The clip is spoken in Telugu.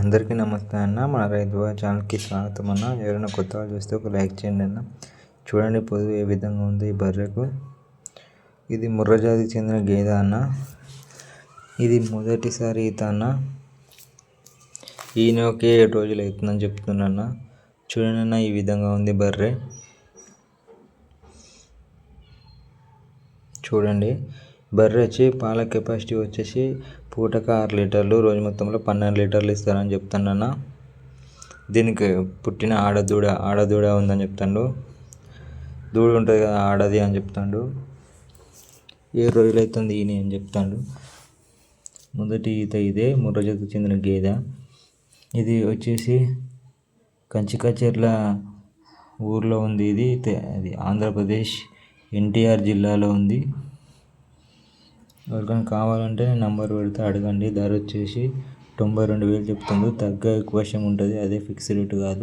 అందరికీ నమస్తే అన్న. మన రైతు ఛానల్కి స్వాగతం అన్న. ఎవరైనా కొత్తగా చూస్తే ఒక లైక్ చేయండి అన్న. చూడండి పొదువు ఏ విధంగా ఉంది ఈ బర్రెకు. ఇది ముర్రజాతికి చెందిన గేదె అన్న. ఇది మొదటిసారి ఈత అన్న. ఈయనకే ఏడు రోజులు అవుతుందని చెప్తున్నా చూడండి అన్న ఈ విధంగా ఉంది బర్రె. చూడండి. బర్రె వచ్చి పాల కెపాసిటీ వచ్చేసి పూటకు ఆరు లీటర్లు రోజు మొత్తంలో పన్నెండు లీటర్లు ఇస్తారని చెప్తానన్న. దీనికి పుట్టిన ఆడదూడ ఆడదూడ ఉందని చెప్తాడు. దూడ ఉంటుంది కదా ఆడది అని చెప్తాడు. ఏ రోజులు అవుతుంది ఈయన అని చెప్తాడు. మొదటి ఈత ఇదే ముర్రజకు చెందిన గేదె. ఇది వచ్చేసి కంచికచెర్ల ఊర్లో ఉంది ఇది అది ఆంధ్రప్రదేశ్ ఎన్టీఆర్ జిల్లాలో ఉంది. ఎవరికైనా కావాలంటే నేను నెంబర్ పెడితే అడగండి. ధర వచ్చేసి తొంభై రెండు వేలు చెప్తుండు తగ్గ ఎక్కువ ఉంటుంది. అదే ఫిక్స్ రేటు కాదు.